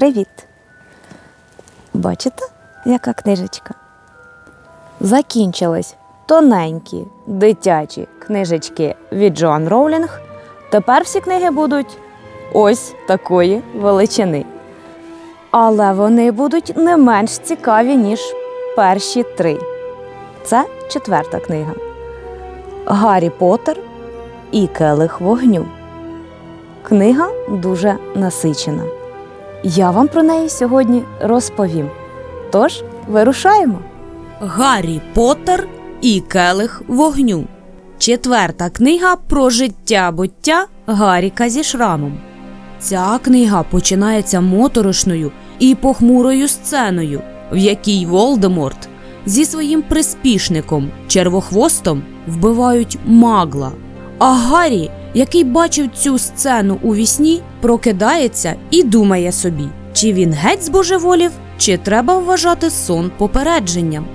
Привіт! Бачите, яка книжечка? Закінчились тоненькі дитячі книжечки від Джоан Роулінг. Тепер всі книги будуть ось такої величини. Але вони будуть не менш цікаві, ніж перші три. Це четверта книга. Гаррі Поттер і Келих вогню. Книга дуже насичена. Я вам про неї сьогодні розповім. Тож, вирушаємо. Гаррі Поттер і Келих вогню. Четверта книга про життя буття Гарріка зі шрамом. Ця книга починається моторошною і похмурою сценою, в якій Волдеморт зі своїм приспішником червохвостом вбивають магла. А Гаррі, який бачив цю сцену у вісні, прокидається і думає собі, чи він геть збожеволів, чи треба вважати сон попередженням.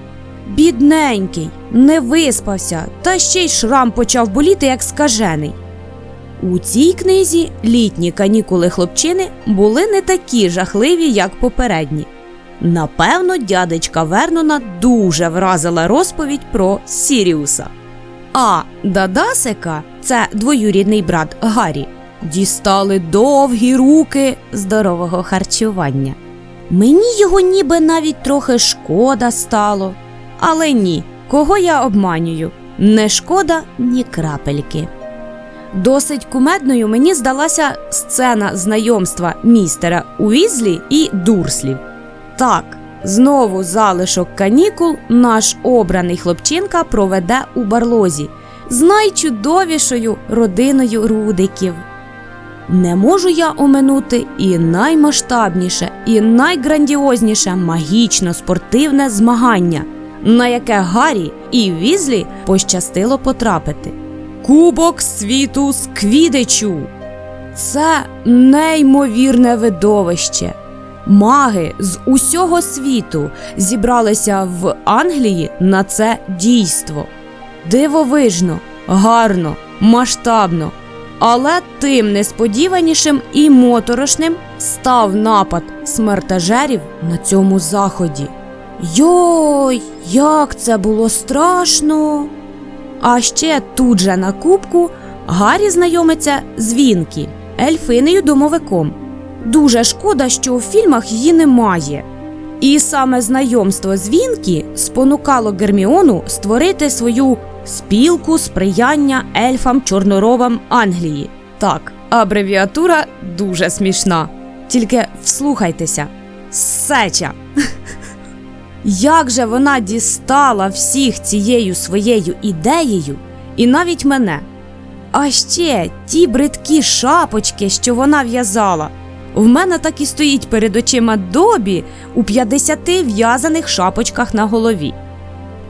Бідненький, не виспався, та ще й шрам почав боліти, як скажений. У цій книзі літні канікули хлопчини були не такі жахливі, як попередні. Напевно, дядечка Вернона дуже вразила розповідь про Сіріуса. А Дадасика, це двоюрідний брат Гаррі, дістали довгі руки здорового харчування. Мені його ніби навіть трохи шкода стало. Але ні, кого я обманюю? Не шкода ні крапельки. Досить кумедною мені здалася сцена знайомства містера Уізлі і Дурслів. Так, знову залишок канікул наш обраний хлопчинка проведе у барлозі з найчудовішою родиною рудиків. Не можу я оминути і наймасштабніше, і найграндіозніше магічно спортивне змагання, на яке Гаррі і Візлі пощастило потрапити. Кубок світу з квідичу. Це неймовірне видовище. Маги з усього світу зібралися в Англії на це дійство. Дивовижно, гарно, масштабно. Але тим несподіванішим і моторошним став напад смертежерів на цьому заході. Йой, як це було страшно! А ще тут же на кубку Гаррі знайомиться з Вінкі, ельфинею домовиком. Дуже шкода, що у фільмах її немає. І саме знайомство з Вінкі спонукало Герміону створити свою спілку сприяння ельфам чорноробам Англії. Так, абревіатура дуже смішна. Тільки вслухайтеся. Сеча. Як же вона дістала всіх цією своєю ідеєю, і навіть мене. А ще ті бридкі шапочки, що вона в'язала. В мене так і стоїть перед очима добі у 50 в'язаних шапочках на голові.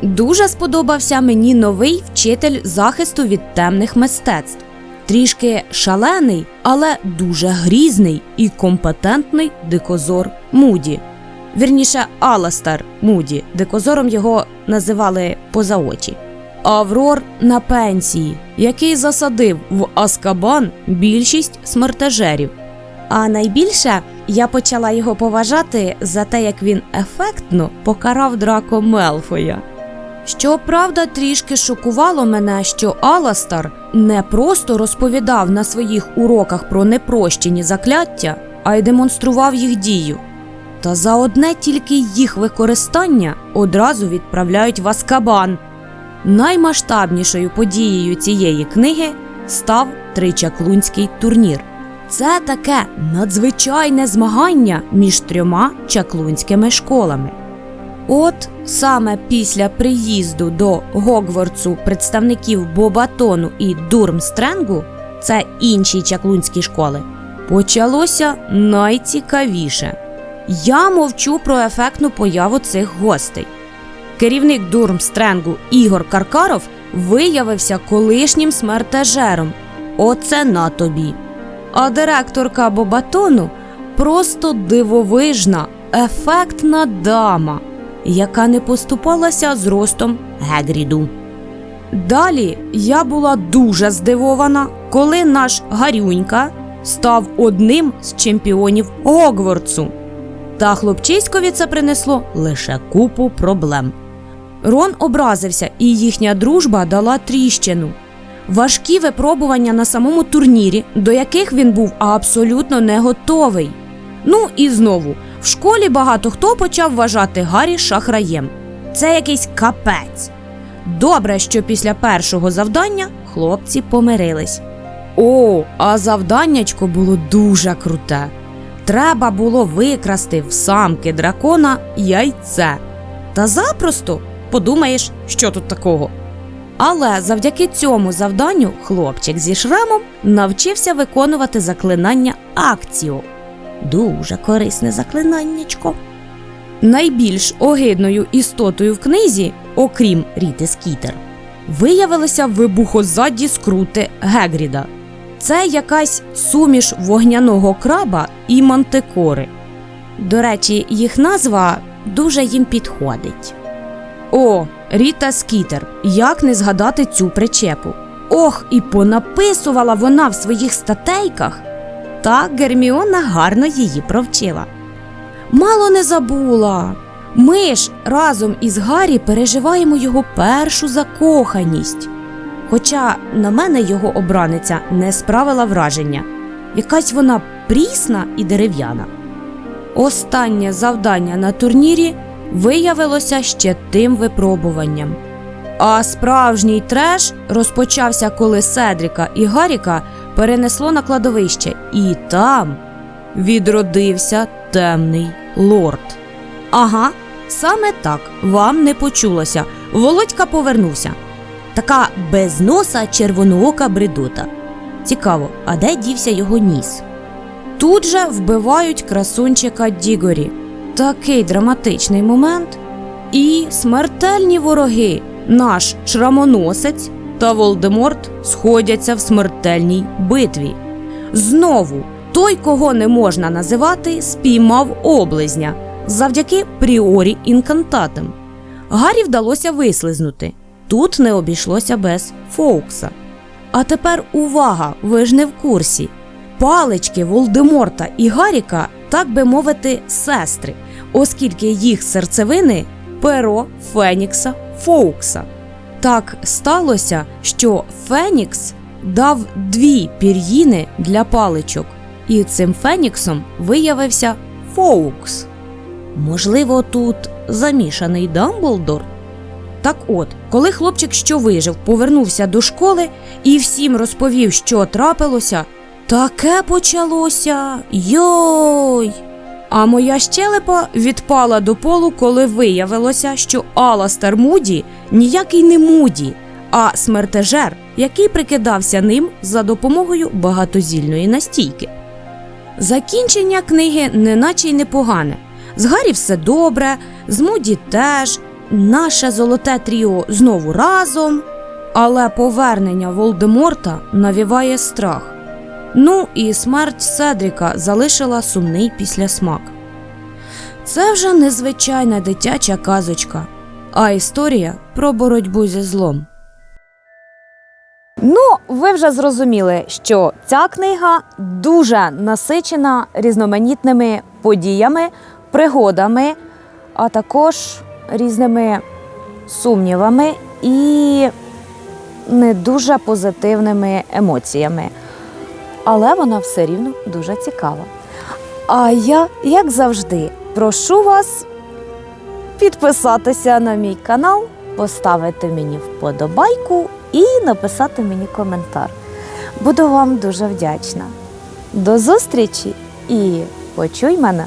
Дуже сподобався мені новий вчитель захисту від темних мистецтв. Трішки шалений, але дуже грізний і компетентний дикозор Муді. Вірніше, Аластер Муді, дикозором його називали поза очі. Аврор на пенсії, який засадив в Аскабан більшість смертежерів. А найбільше я почала його поважати за те, як він ефектно покарав Драко Мелфоя. Щоправда, трішки шокувало мене, що Аластар не просто розповідав на своїх уроках про непрощені закляття, а й демонстрував їх дію. Та за одне тільки їх використання одразу відправляють в Аскабан. Наймасштабнішою подією цієї книги став тричаклунський турнір. Це таке надзвичайне змагання між трьома чаклунськими школами. От саме після приїзду до Гогвардсу представників Бобатону і Дурмстренгу, це інші чаклунські школи, почалося найцікавіше. Я мовчу про ефектну появу цих гостей. Керівник Дурмстренгу Ігор Каркаров виявився колишнім смертежером. Оце на тобі. А директорка Бобатону просто дивовижна, ефектна дама, яка не поступалася з ростом Гегріду. Далі я була дуже здивована, коли наш Гарюнька став одним з чемпіонів Гогвардсу. Та хлопчиськові це принесло лише купу проблем. Рон образився, і їхня дружба дала тріщину. Важкі випробування на самому турнірі, до яких він був абсолютно не готовий. Ну і знову, в школі багато хто почав вважати Гаррі шахраєм. Це якийсь капець. Добре, що після першого завдання хлопці помирились. О, а завданнячко було дуже круте. Треба було викрасти в самки дракона яйце. Та запросто подумаєш, що тут такого. Але завдяки цьому завданню хлопчик зі шрамом навчився виконувати заклинання акціо. Дуже корисне заклинаннячко. Найбільш огидною істотою в книзі, окрім Ріти Скітер, виявилися вибухозадді скрути Гегріда. Це якась суміш вогняного краба і мантикори. До речі, їх назва дуже їм підходить. О, Ріта Скітер, як не згадати цю причепу. Ох, і понаписувала вона в своїх статейках. Та Герміона гарно її провчила. Мало не забула. Ми ж разом із Гаррі переживаємо його першу закоханість. Хоча на мене його обраниця не справила враження. Якась вона прісна і дерев'яна. Останнє завдання на турнірі виявилося ще тим випробуванням. А справжній треш розпочався, коли Седріка і Гаріка перенесло на кладовище, і там відродився темний лорд. Ага, саме так вам не почулося. Володька повернувся. Така без носа червоноока бредота. Цікаво, а де дівся його ніс? Тут же вбивають красунчика Дігорі. Такий драматичний момент. І смертельні вороги, наш шрамоносець та Волдеморт сходяться в смертельній битві. Знову той, кого не можна називати, спіймав облизня завдяки пріорі інкантатам. Гаррі вдалося вислизнути. Тут не обійшлося без Фоукса. А тепер увага, ви ж не в курсі. Палички Волдеморта і Гаріка, так би мовити, сестри, оскільки їх серцевини перо Фенікса Фоукса. Так сталося, що Фенікс дав дві пір'їни для паличок, і цим Феніксом виявився Фоукс. Можливо, тут замішаний Дамблдор? Так от, коли хлопчик, що вижив, повернувся до школи і всім розповів, що трапилося, таке почалося. Йой! А моя щелепа відпала до полу, коли виявилося, що Аластер Муді ніякий не Муді, а смертежер, який прикидався ним за допомогою багатозільної настійки. Закінчення книги неначе й непогане. З Гаррі все добре, з Муді теж, наше золоте тріо знову разом. Але повернення Волдеморта навіває страх. Ну і смерть Седріка залишила сумний післясмак. Це вже незвичайна дитяча казочка, а історія про боротьбу зі злом. Ну, ви вже зрозуміли, що ця книга дуже насичена різноманітними подіями, пригодами, а також різними сумнівами і не дуже позитивними емоціями. Але вона все рівно дуже цікава. А я, як завжди, прошу вас підписатися на мій канал, поставити мені вподобайку і написати мені коментар. Буду вам дуже вдячна. До зустрічі і почуй мене!